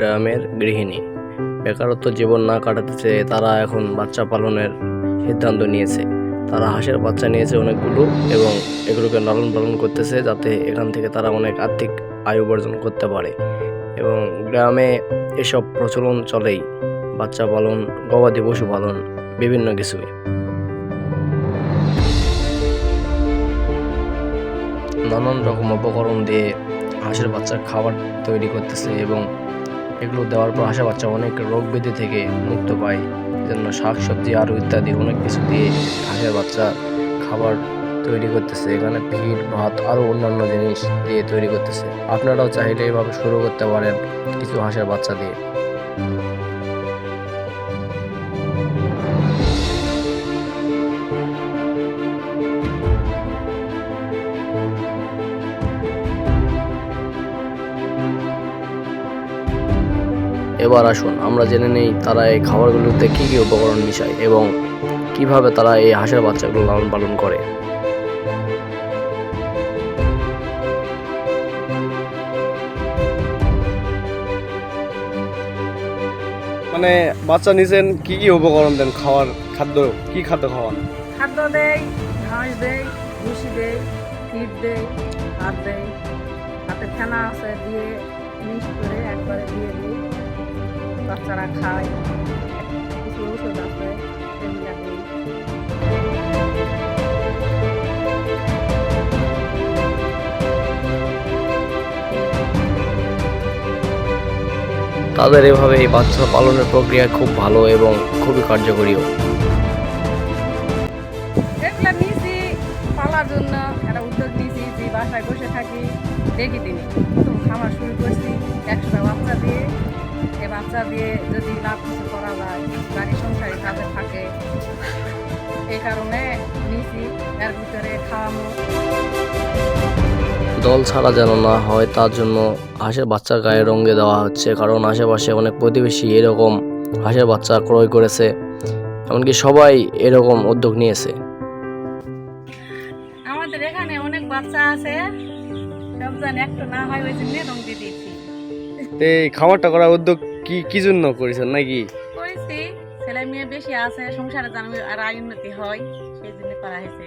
গ্রামের গৃহিণী। বেকারত্ব জীবন না কাটাতে চেয়ে তারা এখন বাচ্চা পালনের সিদ্ধান্ত নিয়েছে। তারা হাঁসের বাচ্চা নিয়েছে অনেকগুলো এবং এগুলোকে লালন পালন করতেছে যাতে এখান থেকে তারা অনেক আর্থিক আয় উপার্জন করতে পারে। এবং গ্রামে এসব প্রচলন চলেই। বাচ্চা পালন, গবাদি পশু পালন, বিভিন্ন কিছুই। নানান রকম উপকরণ দিয়ে হাঁসের বাচ্চার খাবার তৈরি করতেছে এবং এগুলো দেওয়ার পর হাঁসের বাচ্চা অনেক রোগ ব্যাধি থেকে মুক্ত পায় জন্য শাক সবজি আরও ইত্যাদি অনেক কিছু দিয়ে হাঁসের বাচ্চা খাবার তৈরি করতেছে। এখানে ভিড় ভাত আরও অন্যান্য জিনিস দিয়ে তৈরি করতেছে। আপনারাও চাইলে এভাবে শুরু করতে পারেন কিছু হাঁসের বাচ্চা দিয়ে। এবার আসুন আমরা জেনে নেই তারা এই খাবারগুলোতে কী কী উপকরণ মিশায় এবং কীভাবে তারা এই হাঁসের বাচ্চাগুলো লালন পালন করে। মানে বাচ্চা নিছেন কি কি উপকরণ দেন খাওয়ার খাদ্য কি খাদ্য খাওয়ান? খাদ্য দেই ঘাস দেই ভুসি দেই ফিট দেই ভাত দেই। হাতে ফেনা আছে দিয়ে মিক্স করে একবারে দিয়ে দিই। বাচ্চারা খায়। কিছু ওষুধ আছে তাদের এভাবে এই বাচ্চা পালনের প্রক্রিয়া খুব ভালো এবং খুবই কার্যকরীও। এগুলা নিয়েছি পালার জন্য একটা উদ্যোগ নিয়েছি যে বাসায় বসে থাকি দেখি দিনে প্রথম খামার শুরু করছি একশোটা বাচ্চা দিয়ে বাচ্চা দিয়ে যদি লাভ কিছু করা যায় বাড়ির সংসারে কাজে থাকে এই কারণে নিয়েছি এর ভিতরে খাওয়ানো দল ছাড়া যেন না হয় তার জন্য হাঁসের বাচ্চার গায়ে রঙে দেওয়া হচ্ছে কারণ আশেপাশে অনেক প্রতিবেশী এরকম হাঁসের বাচ্চা ক্রয় করেছে এমনকি সবাই এরকম উদ্যোগ নিয়েছে। আমাদের এখানে অনেক বাচ্চা আছে সব জানি একটু না হয় ওই জন্য রং দিয়ে দিয়েছি। এই খামারটা করার উদ্যোগ কি কি জন্য করেছেন নাকি? করেছি ছেলে মেয়ে বেশি আছে সংসারে আর আয় উন্নতি হয় সেই জন্য করা হয়েছে।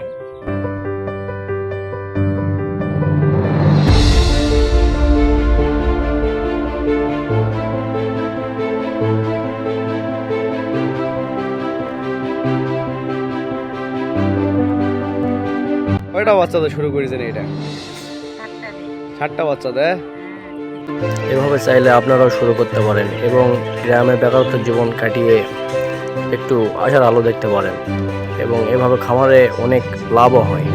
কয়টা বাচ্চা তো শুরু করেছেন এটা? ষাটটা বাচ্চা দেয় এভাবে চাইলে আপনারাও শুরু করতে পারেন এবং গ্রামে বেকারত্ব জীবন কাটিয়ে একটু আশার আলো দেখতে পারেন এবং এভাবে খামারে অনেক লাভও হয়।